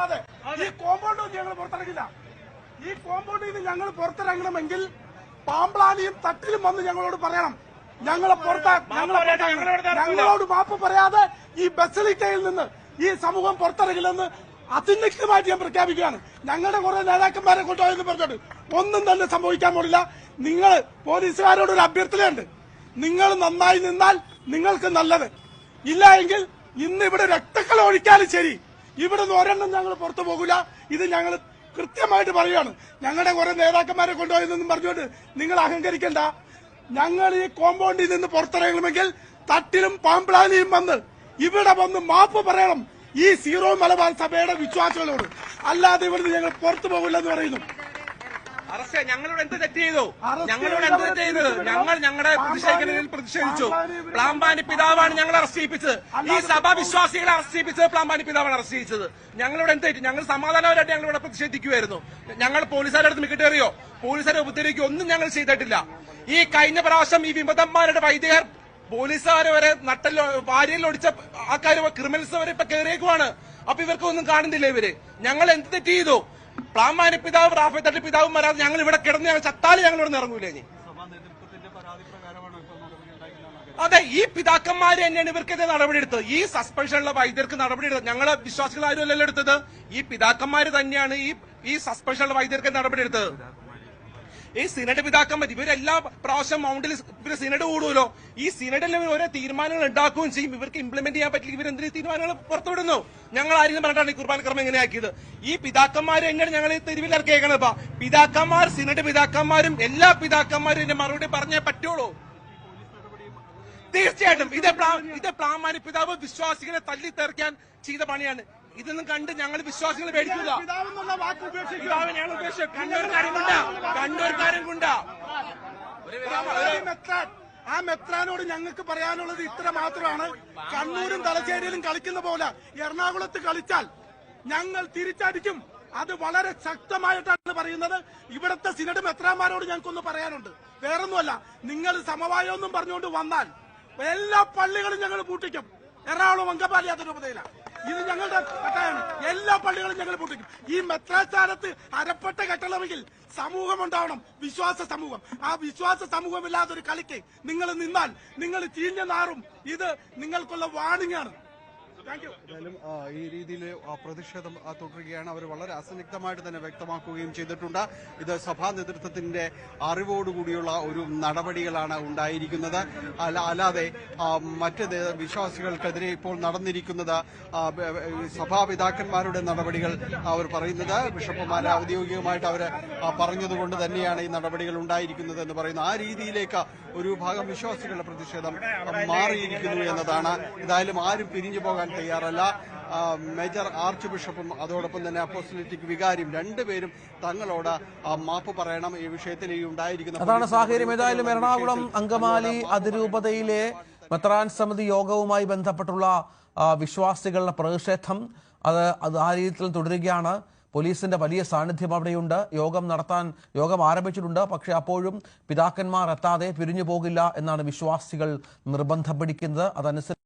പറയാതെ ഈ കോമ്പൗണ്ട് ഞങ്ങൾ പുറത്തിറങ്ങില്ല. ഈ കോമ്പൗണ്ടിൽ നിന്ന് ഞങ്ങൾ പുറത്തിറങ്ങണമെങ്കിൽ പാമ്പ്ലാനിയും തട്ടിലും വന്ന് ഞങ്ങളോട് പറയണം. ഞങ്ങളെ പുറത്ത്. ഞങ്ങളോട് മാപ്പ് പറയാതെ ഈ ബസലിക്കയിൽ നിന്ന് ഈ സമൂഹം പുറത്തിറങ്ങില്ലെന്ന് അതിനിക്തമായിട്ട് ഞാൻ പ്രഖ്യാപിക്കുകയാണ്. ഞങ്ങളുടെ കുറെ നേതാക്കന്മാരെ കൊണ്ടുപോയെന്ന് പറഞ്ഞിട്ട് ഒന്നും തന്നെ സംഭവിക്കാൻ പോലില്ല നിങ്ങൾ പോലീസുകാരോട് ഒരു അഭ്യർത്ഥനയുണ്ട്. നിങ്ങൾ നന്നായി നിന്നാൽ നിങ്ങൾക്ക് നല്ലത്. ഇല്ല എങ്കിൽ ഇന്ന് ഇവിടെ രക്തക്കളം ഒഴിക്കാനും ശരി. ഇവിടെ നിന്ന് ഒരെണ്ണം ഞങ്ങൾ പുറത്തു പോകില്ല ഇത് ഞങ്ങൾ കൃത്യമായിട്ട് പറയുകയാണ്. ഞങ്ങളുടെ കുറെ നേതാക്കന്മാരെ കൊണ്ടുപോയെന്നും പറഞ്ഞുകൊണ്ട് നിങ്ങൾ അഹങ്കരിക്കണ്ട. ഞങ്ങൾ ഈ കോമ്പൗണ്ടിൽ നിന്ന് പുറത്തിറങ്ങണമെങ്കിൽ തട്ടിലും പാമ്പ്ലാനിയും വന്ന് ഇവിടെ വന്ന് മാപ്പ് പറയണം. ഈ സീറോ മലബാർ സഭയുടെ വിശ്വാസികളോട്. അല്ലാതെ ഇവിടുന്ന് ഞങ്ങൾ പുറത്തു പോകില്ലെന്ന് പറയുന്നു. അറസ്റ്റ് ഞങ്ങളിവിടെ എന്ത് തെറ്റ് ചെയ്തു? ഞങ്ങളോട് എന്ത് തെറ്റ് ചെയ്തത്? ഞങ്ങൾ ഞങ്ങളുടെ പ്രതിഷേധത്തിൽ പ്രതിഷേധങ്ങളിൽ പ്രതിഷേധിച്ചു. പ്ലാമ്പാനി പിതാവാണ് ഞങ്ങൾ അറസ്റ്റ് ചെയ്യിപ്പിച്ചത് ഈ സഭാ വിശ്വാസികളെ അറസ്റ്റ് ചെയ്യിപ്പിച്ചത് പ്ലാമ്പാനി പിതാവാണ് അറസ്റ്റ് ചെയ്യിച്ചത് ഞങ്ങളോട് എന്ത് തെറ്റ്? ഞങ്ങൾ സമാധാനപരമായിട്ട് ഞങ്ങളിവിടെ പ്രതിഷേധിക്കുമായിരുന്നു ഞങ്ങൾ പോലീസുകാരുടെ അടുത്ത് മിക്കട്ടേറിയോ പോലീസുകാരെ ഉപദ്രവിക്കുകയോ ഒന്നും ഞങ്ങൾ ചെയ്തിട്ടില്ല. ഈ കഴിഞ്ഞ പ്രാവശ്യം ഈ വിമതന്മാരുടെ വൈദികർ പോലീസുകാരെ വരെ നട്ടല്ലോ വാരിയിൽ ഒടിച്ച ആൾക്കാർ ക്രിമിനൽസ് വരെ ഇപ്പൊ കയറിയേക്കുവാണ്. അപ്പൊ ഇവർക്കൊന്നും കാണുന്നില്ല ഇവർ. ഞങ്ങൾ എന്ത് തെറ്റ് ചെയ്തു? പ്ലാമാനി പിതാവ് റാഫേൽ തട്ടി പിതാവും വരാതെ ഞങ്ങൾ ഇവിടെ കിടന്ന് ഞങ്ങൾ ചത്താൽ ഞങ്ങൾ ഇവിടെ ഇറങ്ങൂലേ അതെ ഈ പിതാക്കന്മാര് തന്നെയാണ് ഇവർക്കെതിരെ നടപടിയെടുത്തത്. ഈ സസ്പെൻഷനുള്ള വൈദ്യർക്ക് നടപടി നടപടിയെടുത്തത്. ഞങ്ങളെ വിശ്വാസികൾ ആരും അല്ലല്ലോ എടുത്തത്. ഈ പിതാക്കന്മാര് തന്നെയാണ് ഈ ഈ സസ്പെൻഷനുള്ള വൈദ്യർക്ക് നടപടി നടപടിയെടുത്തത്. ഈ സിനഡ് പിതാക്കന്മാർ ഇവരെല്ലാ പ്രാവശ്യം മൗണ്ടിൽ ഇവർ സിനഡ് കൂടുമല്ലോ ഈ സിനഡിൽ ഓരോ തീരുമാനങ്ങൾ ഉണ്ടാക്കുകയും ചെയ്യും. ഇവർക്ക് ഇംപ്ലിമെന്റ് ചെയ്യാൻ പറ്റില്ല. ഇവർ എന്തിനു തീരുമാനങ്ങൾ പുറത്തുവിടുന്നു? ഞങ്ങൾ ആരും പറഞ്ഞിട്ടാണ് ഈ കുർബാന ക്രമം എങ്ങനെയാക്കിയത് ഈ പിതാക്കന്മാർ എങ്ങനെ ഞങ്ങൾ ഈ തെരുവിൽ ഇറക്കിയേക്കണത് ഇപ്പൊ. പിതാക്കന്മാർ സിനഡ് പിതാക്കന്മാരും എല്ലാ പിതാക്കന്മാരും ഇതിന്റെ മറുപടി പറഞ്ഞേ പറ്റുള്ളൂ. തീർച്ചയായിട്ടും ഇത് ഇത് പ്ലാമാനി പിതാവ് വിശ്വാസികളെ തല്ലി തെറിക്കാൻ ചെയ്ത പണിയാണ്. ഇതൊന്നും കണ്ട് ഞങ്ങൾ വിശ്വാസികൾ പേടിക്കില്ല കണ്ടൊരു വാക്ക് കൊണ്ടാ പിതാവ് ഞങ്ങൾ ഉപേക്ഷിച്ചു കണ്ണൂർക്കാരും കൊണ്ട. കണ്ണൂർക്കാരും കൊണ്ട. പാമ്പ്ലാനി മെത്രാൻ ആ മെത്രാനോട് ഞങ്ങൾക്ക് പറയാനുള്ളത് ഇത്ര മാത്രമാണ്. കണ്ണൂരും തലശ്ശേരിയിലും കളിക്കുന്ന പോലെ എറണാകുളത്ത് കളിച്ചാൽ ഞങ്ങൾ തിരിച്ചടിക്കും. അത് വളരെ ശക്തമായിട്ടാണ് പറയുന്നത്. ഇവിടുത്തെ സിനഡ് മെത്രാന്മാരോട് ഞങ്ങൾക്കൊന്ന് പറയാനുണ്ട്. വേറൊന്നുമല്ല നിങ്ങൾ സമവായമൊന്നും പറഞ്ഞുകൊണ്ട് വന്നാൽ എല്ലാ പള്ളികളും ഞങ്ങൾ പൂട്ടിക്കും. എറണാകുളം അങ്കമാലി അതിരൂപതയില ഇത് ഞങ്ങളുടെ കട്ടായാണ് എല്ലാ പള്ളികളും ഞങ്ങൾ പൂട്ടിക്കും. ഈ മെത്രാസ്ഥാനത്ത് അരപ്പെട്ട കെട്ടണമെങ്കിൽ സമൂഹം ഉണ്ടാവണം വിശ്വാസ സമൂഹം. ആ വിശ്വാസ സമൂഹമില്ലാതെ ഒരു കളിക്ക് നിങ്ങൾ നിന്നാൽ നിങ്ങൾ ചീഞ്ഞ നാറും. ഇത് നിങ്ങൾക്കുള്ള വാണിംഗ് ആണ്. എന്തായാലും ഈ രീതിയിൽ പ്രതിഷേധം തുടരുകയാണ്. അവർ വളരെ അസന്നിഗ്ധമായിട്ട് തന്നെ വ്യക്തമാക്കുകയും ചെയ്തിട്ടുണ്ട്. ഇത് സഭാ നേതൃത്വത്തിന്റെ അറിവോടുകൂടിയുള്ള ഒരു നടപടികളാണ് ഉണ്ടായിരിക്കുന്നത്. അല്ലാതെ മറ്റ് വിശ്വാസികൾക്കെതിരെ ഇപ്പോൾ നടന്നിരിക്കുന്നത് സഭാപിതാക്കന്മാരുടെ നടപടികൾ അവർ പറയുന്നത്. ബിഷപ്പുമാർ ഔദ്യോഗികമായിട്ട് അവർ പറഞ്ഞതുകൊണ്ട് തന്നെയാണ് ഈ നടപടികൾ ഉണ്ടായിരിക്കുന്നത് എന്ന് പറയുന്നത്. ആ രീതിയിലേക്ക് ഒരു ഭാഗം വിശ്വാസികളുടെ പ്രതിഷേധം മാറിയിരിക്കുന്നു എന്നതാണ്. എന്തായാലും ആരും പിരിഞ്ഞു പോകാൻ തയ്യാറല്ല. മേജർ ആർച്ച് ബിഷപ്പും അതോടൊപ്പം തന്നെ അപ്പോസ്റ്റലിറ്റിക് വികാരിയും രണ്ടുപേരും തങ്ങളോട് മാപ്പ് പറയണം. ഈ വിഷയത്തിൽ ഈ ഉണ്ടായിരിക്കുന്ന അതാണ് സാഹചര്യം. ഏതായാലും എറണാകുളം അങ്കമാലി അതിരൂപതയിലെ മെത്രാൻ സമിതി യോഗവുമായി ബന്ധപ്പെട്ടുള്ള വിശ്വാസികളുടെ പ്രതിഷേധം അത് അത് ആ രീതിയിൽ തുടരുകയാണ്. പോലീസിന്റെ വലിയ സാന്നിധ്യം അവിടെയുണ്ട്. യോഗം നടത്താൻ യോഗം ആരംഭിച്ചിട്ടുണ്ട്. പക്ഷേ അപ്പോഴും പിതാക്കന്മാർ എത്താതെ പിരിഞ്ഞു പോകില്ല എന്നാണ് വിശ്വാസികൾ നിർബന്ധം പിടിക്കുന്നത്. അതനുസരിച്ച്